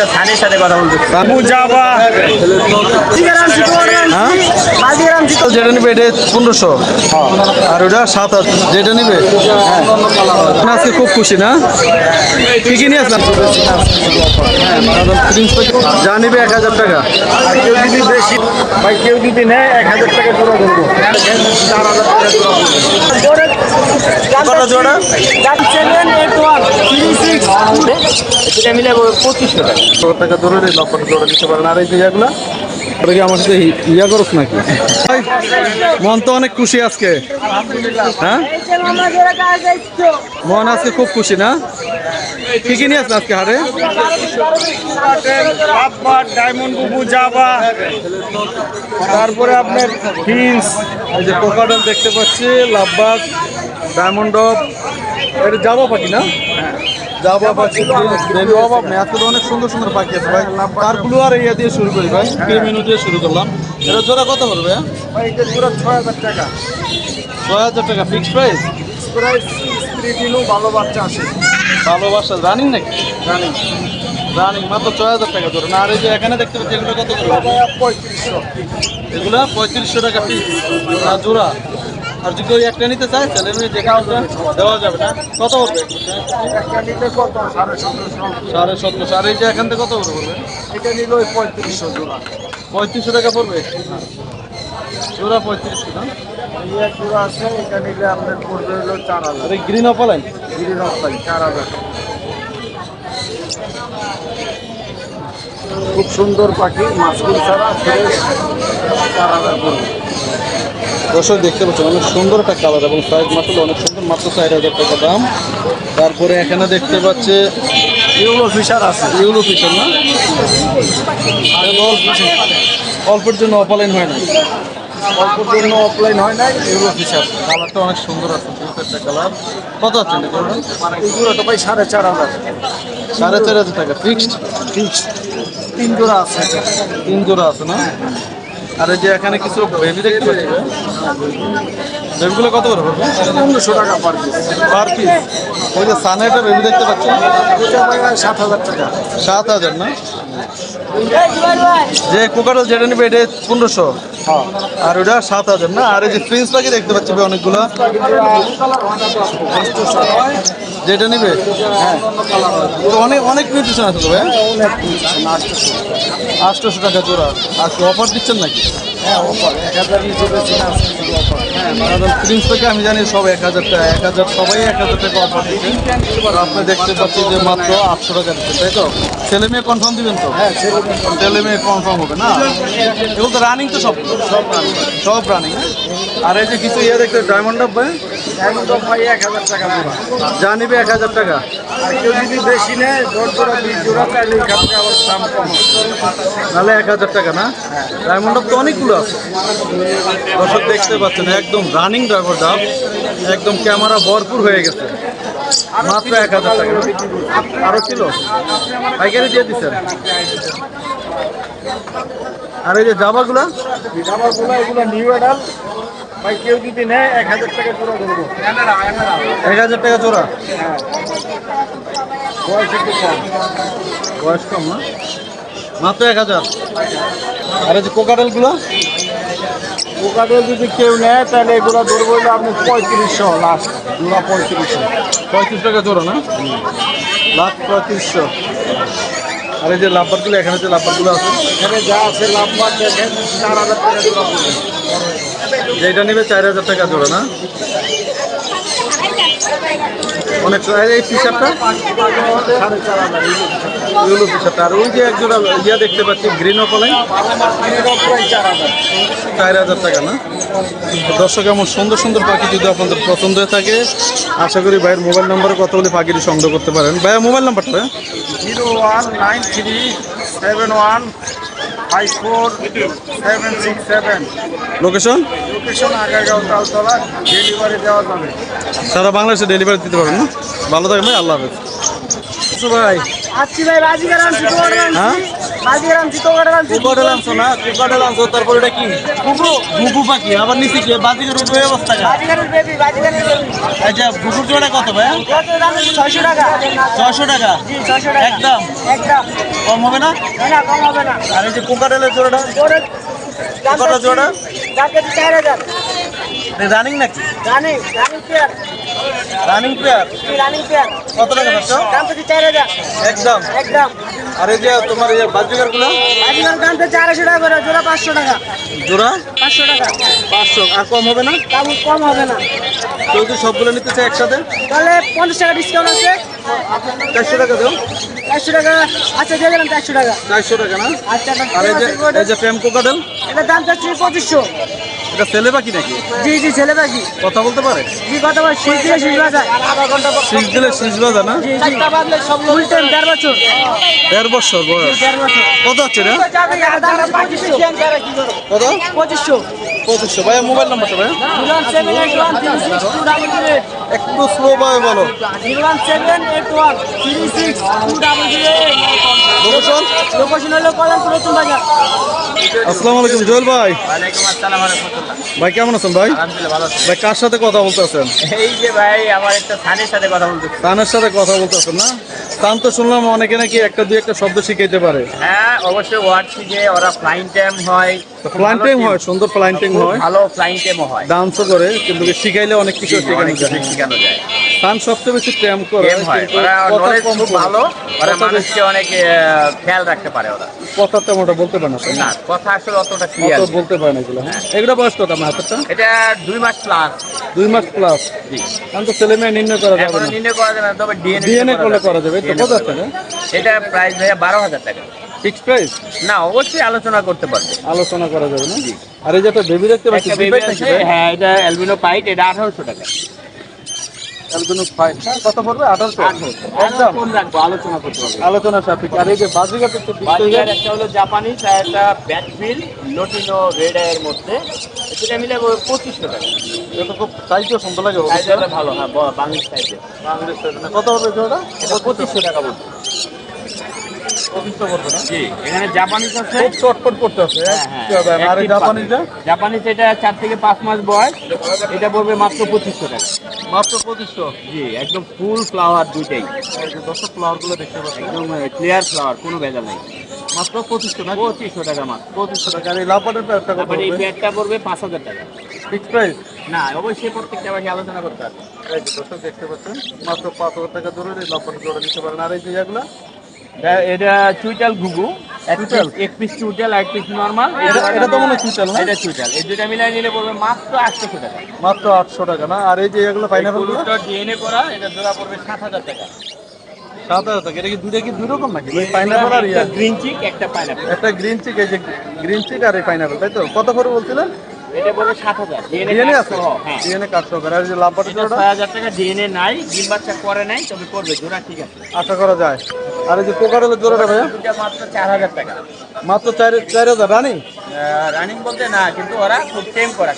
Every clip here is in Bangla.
একটা স্যারের সাথে কথা বলতে যাবা যেটা নিবে এটা পনেরোশো আর ওটা সাত হাজার যেটা নিবে আজকে খুব খুশি না কি কি নিয়ে আসলাম যা নিবে এক হাজার টাকা কেউ যদি বেশি ভাই কেউ যদি নেয় এক হাজার টাকা জোড়া ধরবো চার হাজার টাকা জোড়া কত জোড়া মিলে পঁচিশশো টাকা টাকা ধরে রে লক্ষ জোড়া নিতে পারেন। আর এই যে ইয়াগুলা ওটা কি আমার সাথে হি- ইয়া করস নাকি? মন তো অনেক খুশি আজকে। হ্যাঁ? মন আজকে খুব খুশি না? কি কি নিয়ে আজকে হারে লাভবার ডায়মন্ড বুবু যাবা তারপরে আপনার হিন্স এই যে কোকাডল দেখতে পাচ্ছি লাভবাগ ডায়মন্ড এটা যাব পাখি না? যাব পাখি দেবী অভাব নেই। আজকে অনেক সুন্দর সুন্দর পাখি আছে ভাই। তারগুলো আর ইয়ে দিয়ে শুরু করি ভাই। মেনু দিয়ে শুরু করলাম? এটা জোড়া কত পড়বে? ভাই এটা পুরো ছয় হাজার টাকা। ছয় হাজার টাকা ফিক্সড প্রাইস প্রায় স্ত্রী দিনও ভালো বাচ্চা আছে। ভালোবাসা রানিং নাকি? রানিং রানিং মাত্র ছয় হাজার টাকা ধরুন আর এই যে এখানে দেখতে পাচ্ছি এগুলো কত করে? পঁয়ত্রিশশো। এগুলো পঁয়ত্রিশশো টাকা পিস আর জোড়া? আর যদি ওই একটা নিতে চায়, তাহলে যে কাজটা দেওয়া যাবে না। কত নিতে সাড়ে সতেরোশো। আর এই যে এখান থেকে কত করে পড়বে? এটা নিল ওই পঁয়ত্রিশশো জোড়া পঁয়ত্রিশশো টাকা পড়বে? জোড়া পঁয়ত্রিশশো, না? আছে চার হাজার গ্রিন চার হাজার খুব সুন্দর পাখি, মাছগুল ছাড়া, ফ্রেশ চার হাজার পড়বে দর্শক দেখতে পাচ্ছেন অনেক সুন্দর একটা কালার এবং সাইজ মাত্র অনেক সুন্দর মাত্র চার হাজার টাকা দাম। তারপরে এখানে দেখতে পাচ্ছে এগুলো ফিশার আছে। ইউলো ফিশার না? অল্পের জন্য অফলাইন হয় না অল্পর জন্য অফলাইন হয় নাই এগুলো ফিশার। কালারটা অনেক সুন্দর আছে একটা কালার কত আছে এগুলো তো ভাই সাড়ে চার হাজার। সাড়ে চার হাজার টাকা ফিক্সড। ফিক্স তিন জোড়া আছে। তিন জোড়া আছে না? আর এই যে এখানে কিছু বেবি দেখতে পাচ্ছি বেবিগুলো কত করে পড়বে পনেরোশো টাকা পার পিস পার পিস ওই যে সানে একটা বেবি দেখতে পাচ্ছি। সাত হাজার টাকা। সাত হাজার না? যে কোকারল যেটা নিবে এটা পনেরোশো। হ্যাঁ। আর ওটা সাত হাজার না? আর এই যে প্রিন্স পাখি দেখতে পাচ্ছি অনেকগুলো। যেটা নিবে? হ্যাঁ। তো অনেক অনেক নিউট্রিশন আছে তো ভাই? আটশোশো টাকা জোড়া। আর অফার দিচ্ছেন নাকি? হ্যাঁ আজকে প্রিন্স থেকে আমি জানি সব এক হাজার টাকা এক হাজার সবাই এক হাজার টাকা অফার দিচ্ছে। আপনি দেখতে পাচ্ছি যে মাত্র আটশো টাকা দিচ্ছে তাই তো? ছেলে মেয়ে কনফার্ম দিবেন তো? হ্যাঁ ছেলে মেয়ে কনফার্ম হবে না? এগুলো তো রানিং তো সব সব রান্না সব রানিং আর এই যে কিছু ইয়ে দেখতে ডায়মন্ড ভাই? ভাই এক হাজার টাকা যা নিবে এক হাজার টাকা। আর কেউ যদি বেশি নেয় দশ জোড়া বিশ জোড়া চাইলে এখান আবার দাম কম হবে। এক হাজার টাকা না? ডায়মন্ড তো অনেকগুলো আছে। দর্শক দেখতে পাচ্ছেন একদম রানিং ড্রাইভার ডাব একদম ক্যামেরা ভরপুর হয়ে গেছে। মাত্র এক হাজার টাকা। আরও ছিল? পাইকারি দিয়ে দিচ্ছেন আর এই যে জামাগুলা? আমার এগুলো নিউ অ্যাডাল ভাই কেউ যদি নেয় এক হাজার টাকা জোড়া ধরবো। এক হাজার টাকা জোড়া? বয়স একটু কম। বয়স কম না? মাত্র এক হাজার? আর যে কোকাটেলগুলো? যদি কেউ নেয় তাহলে এগুলো ধরবো হলে আপনি পঁয়ত্রিশশো লাস্ট জোড়া পঁয়ত্রিশশো। পঁয়ত্রিশ টাকা জোড়া না? লাখ পঁয়ত্রিশশো। আর এই যে লাভবারগুলো এখানে যে লাভবারগুলো আছে? এখানে যা আছে লাভবার দেখেন চার হাজার টাকা জোড়া যেটা নেবে চার হাজার টাকা জোড়া, না? অনেক এই টি শার্টটা সাড়ে চার হাজার ইউলো আর ওই যে এক জোড়া ইয়া দেখতে পাচ্ছি গ্রিন অপলাই চার হাজার টাকা, না? দর্শক, এমন সুন্দর সুন্দর পাখি যদি আপনাদের পছন্দ হয়ে থাকে, আশা করি ভাইয়ের মোবাইল নম্বরে কথা বলে পাখিটি সংগ্রহ করতে পারেন। ভাইয়া, মোবাইল নাম্বারটা zero one nine three seven one five four seven six seven location location Agargaon Taltala delivery দেওয়া যাবে। সারা বাংলাদেশে ডেলিভারি দিতে পারবেন না? ভালো থাকবেন ভাই আল্লাহ হাফেজ। আচ্ছা ভাই আচ্ছা ভাই রাজি হ্যাঁ? বাজিগার আনছি কোকাটার আনছি কুকাডেল আনছো না কুকাডেল আনছো তারপর এটা কি? ঘুঘু পাখি আবার নিচে কি? বাজিকের উঠবে অবস্থা আচ্ছা ঘুঘুর জোড়া কত ভাই? ছয়শো টাকা। ছয়শো টাকা? একদম? কম হবে না? কম হবে না। আর এই যে কুকাডেলের জোড়াটা? কত জোড়া? চার হাজার। রানিং নাকি? রানিং রানিং প্লেয়ার রানিং কত টাকা পাচ্ছ দাম একদম। একদম। আর এই যে তোমার এই যে বাজিকারগুলো বাজিগার দাম তো চারশো টাকা করে জোড়া পাঁচশো টাকা। জোড়া? পাঁচশো টাকা। পাঁচশো। আর কম হবে না? দাম কম হবে না। কেউ যদি সবগুলো নিতে চায় একসাথে? তাহলে পঞ্চাশ টাকা ডিসকাউন্ট আছে। চারশো টাকা দেও। চারশো টাকা। আচ্ছা দিয়ে দিলাম চারশো টাকা। চারশো টাকা না? আচ্ছা আর এই যে প্রেম কোকাডেল এটার দাম চাচ্ছি পঁচিশশো। এটা ছেলে পাখি নাকি? জি জি ছেলে পাখি। কথা বলতে পারে? জি কথা বলে? শীত দিয়ে শীত বাজা শীষ দিলে শীষ বাজা না? ফুল টাইম দেড় বছর। দেড় বছর বয়স। কত হচ্ছে রে? কত? পঁচিশশো পঁচিশশো ভাইয়া মোবাইল নাম্বারটা ভাই এইট একটু স্লো ভাবে বলো। লোকেশন লোকেশন হলো কলামপুর নতুন বাজার। আসসালামু আলাইকুম জোয়েল ভাই। ওয়ালাইকুম আসসালাম রহমতুল্লাহ। ভাই কেমন আছেন ভাই? ভাই কার সাথে কথা বলতেছেন? এই যে ভাই আমার একটা সানের সাথে কথা বলতেছি। তানের সাথে কথা বলতেছেন না? তান তো শুনলাম অনেকে নাকি একটা দুই একটা শব্দ শিখাইতে পারে। হ্যাঁ অবশ্যই ওয়ার্ড শিখে ওরা ফ্লাইং টাইম হয়। ফ্লাইং টাইম হয় সুন্দর ফ্লাইং টাইম হয়। ভালো ফ্লাইং টাইমও হয়। ডান্সও করে কিন্তু শিখাইলে অনেক কিছু শেখানো যায়। কিছু শেখানো যায়। তান সবচেয়ে বেশি প্রেম করে গেম কিন্তু ওরা কথা কম ভালো। ওরা মানুষকে অনেক খেয়াল রাখতে পারে ওরা। কথা বলতে পারে না কথা আসলে অতটা ক্লিয়ার বলতে পারে না এগুলো হ্যাঁ? বয়স কত? আমার হাতেরটা এটা দুই মাস প্লাস দুই মাস প্লাস জি। তো ছেলে মেয়ে নির্ণয় করা যাবে না। নির্ণয় করা যাবে তবে ডিএনএ ডিএনএ করলে করা যাবে। তো কত আছে? এটা প্রাইস ভাইয়া বারো হাজার টাকা। প্রাইস না অবশ্যই আলোচনা করতে পারবে। আলোচনা করা যাবে না? আর এই যে একটা বেবি দেখতে পাচ্ছি? হ্যাঁ এটা অ্যালবিনো পাইট এটা আঠারোশো টাকা। ফাইভ কত পড়বে? আঠারোশো? একদম। আলোচনা করতে হবে। আলোচনা সাপেক্ষে। আর এই যে বাজিগাতে একটা হলো জাপানি আর একটা ব্যাটফিল লোটিনো রেড মধ্যে। সেটা মিলে পঁচিশশো টাকা। এটা খুব সাইজও সুন্দর লাগে সাইজটা ভালো হ্যাঁ বড় বাংলাদেশ সাইজে বাংলাদেশ size কত হবে এটা পঁচিশশো টাকা বলছে। পঁচিশশো পড়বে না। জি এখানে জাপানিজ আছে। খুব চটপট করতে আছে। হ্যাঁ, হ্যাঁ, আর এই active জাপানিটা পাখি। জাপানিজ এটা চার থেকে পাঁচ মাস বয়স। এটা পড়বে মাত্র পঁচিশশো টাকা। মাত্র পঁচিশশো? জি একদম ফুল ফ্লাওয়ার দুইটাই। এই যে ফ্লাওয়ারগুলো দেখতে পাচ্ছেন। একদম ক্লিয়ার ফ্লাওয়ার কোনো ভেজাল নেই। মাত্র পঁচিশশো না পঁচিশশো টাকা মাত্র। পঁচিশশো টাকা। এই কত এই হবে। পড়বে পাঁচ হাজার টাকা। ফিক্স প্রাইস না অবশ্যই প্রত্যেকটা বাকি আলোচনা করতে হবে। দর্শক দেখতে পাচ্ছেন মাত্র পাঁচ হাজার টাকা ধরে লাপাটের জোড়া নিতে পারেন। আর এই যে এগুলা এটা- চুইটাল ঘুঘু। এক পিস চুইটাল এক পিস নর্মাল এটা- তো মনে চুইটাল না? এটা চুইটাল। এই দুটা মিলাই নিলে পড়বে মাত্র আটশো টাকা। মাত্র আটশো টাকা না? আর এই যে এগুলো পাইনাপেল ডিএনএ করা এটা জোড়া পড়বে সাত হাজার টাকা। সাত হাজার টাকা। এটা কি দুইটা কি দুই রকম নাকি পাইনাপেল আর গ্রিন চিক একটা পাইনাপল একটা গ্রিন চিক এই যে গ্রিন চিক আর এই পাইনাপেল তাই তো? কত করে বলছিলেন? এটা পড়বে সাত হাজার। ডিএনএ ডিএনএ আছে? হ্যাঁ। ডিএনএ কাটশো করে আর যে লাপাটের জোড়াটা ছয় হাজার টাকা ডিএনএ নাই ডিম বাচ্চা করে নাই তবে করবে জোড়া ঠিক আছে। আশা করা যায়। আর এই যে কোকারেলের জোড়াটা ভাইয়া? দুটা মাত্র চার হাজার টাকা। মাত্র চার চার হাজার রানি? রানিং বলতে না কিন্তু ওরা খুব টেম করা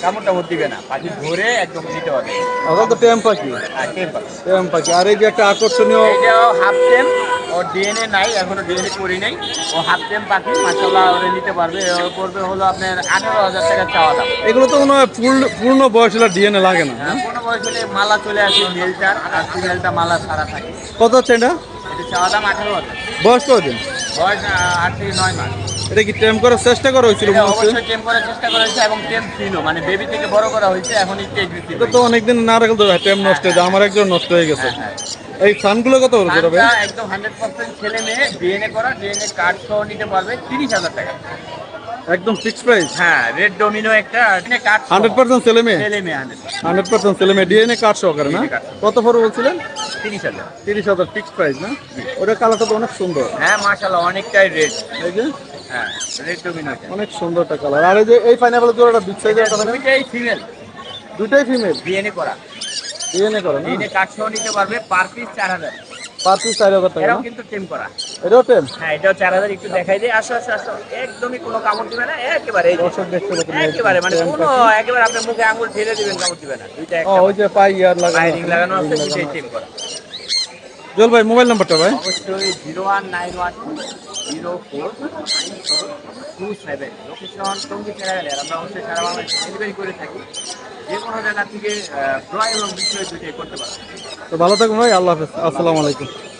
দিবে না। পাখি ধরে একদম নিতে হবে। ওটা তো টেম পাখি। আর টেম পাখি। টেম পাখি। আর এই যে একটা আকর্ষণীয় এটাও হাফ টেম ওর ডিএনএ নাই এখনও ডিএনএ করি নাই। ও হাফ টেম পাখি মাসাল্লাহ ওরে নিতে পারবে। পড়বে হলো আপনার আঠারো হাজার টাকা চাওয়া দাম। এগুলো তো মনে হয় পূর্ণ পূর্ণ বয়স হলে ডিএনএ লাগে না হ্যাঁ, কোনো বয়স হলে মালা চলে আসে মেলটার আর ফিমেলটা মালা ছাড়া থাকে। কত হচ্ছে এটা? এটা চাওয়া দাম আঠারো হাজার। বয়স কদিন বয়স আহ, আট থেকে নয় মাস। এটা কি টেম করার চেষ্টা করা হয়েছিল অবশ্যই টেম করার চেষ্টা করা হয়েছে এবং টেম ছিল মানে বেবি থেকে বড় করা হয়েছে এখন একটু তো অনেকদিন না রাখলে তো টেম নষ্ট হয়ে যায় আমার একজন নষ্ট হয়ে গেছে। হ্যাঁ। এই ফানগুলো কত করে একদম হান্ড্রেড পার্সেন্ট ছেলে মেয়ে ডিএনএ করা ডিএনএ কার্ড সহ নিতে পারবে তিরিশ হাজার টাকা। একদম ফিক্স প্রাইস হ্যাঁ রেড ডোমিনো একটা ডিএনএ কার্ড হান্ড্রেড পার্সেন্ট ছেলে মেয়ে? ছেলে মেয়ে হান্ড্রেড হান্ড্রেড পার্সেন্ট ছেলে মেয়ে ডিএনএ কার্ড সহকারে না? DNA card সহ। কত পরে বলছিলেন? তিরিশ হাজার। তিরিশ হাজার ফিক্স প্রাইস না? ওটা কালারটা তো অনেক সুন্দর। হ্যাঁ মাশাল্লাহ অনেকটাই রেড এই যে? হ্যাঁ রেড ডোমিনো অনেক সুন্দর একটা কালার আর এই যে এই পাইনাপেলের জোড়াটা বিগ সাইজের কথা দুইটাই ফিমেল দুইটাই ফিমেল ডিএনএ করা। ডিএনএ করে না? ডিএনএ কার্ড সহ নিতে পারবে পার পিস চার হাজার। পার পিস চার হাজার টাকা এরাও কিন্তু টেম করা। এটাও টেম হ্যাঁ এটাও চার হাজার একটু দেখাই দিয়ে আসো আসো আসো। একদমই কোনো কামড় দিবে না একেবারে এই যে। দর্শক দেখতে পাচ্ছেন একেবারে মানে কোনো একেবারে আপনার মুখে আঙুল ঠেলে দিবেন কামড় দিবে না। দুইটা একটা ওই যে পাই ইয়ার লাগানো লাগানো আছে টেম করা। জল ভাই মোবাইল নাম্বারটা ভাই? অবশ্যই zero one nine one zero four two seven. Location Tongi গেলে আমরা অবশ্যই সারা বাংলাদেশে ডেলিভারি করে থাকি। যে কোনো জায়গা থেকে তো ভালো থাকুন ভাই আল্লাহ হাফেজ। আসসালামু আলাইকুম।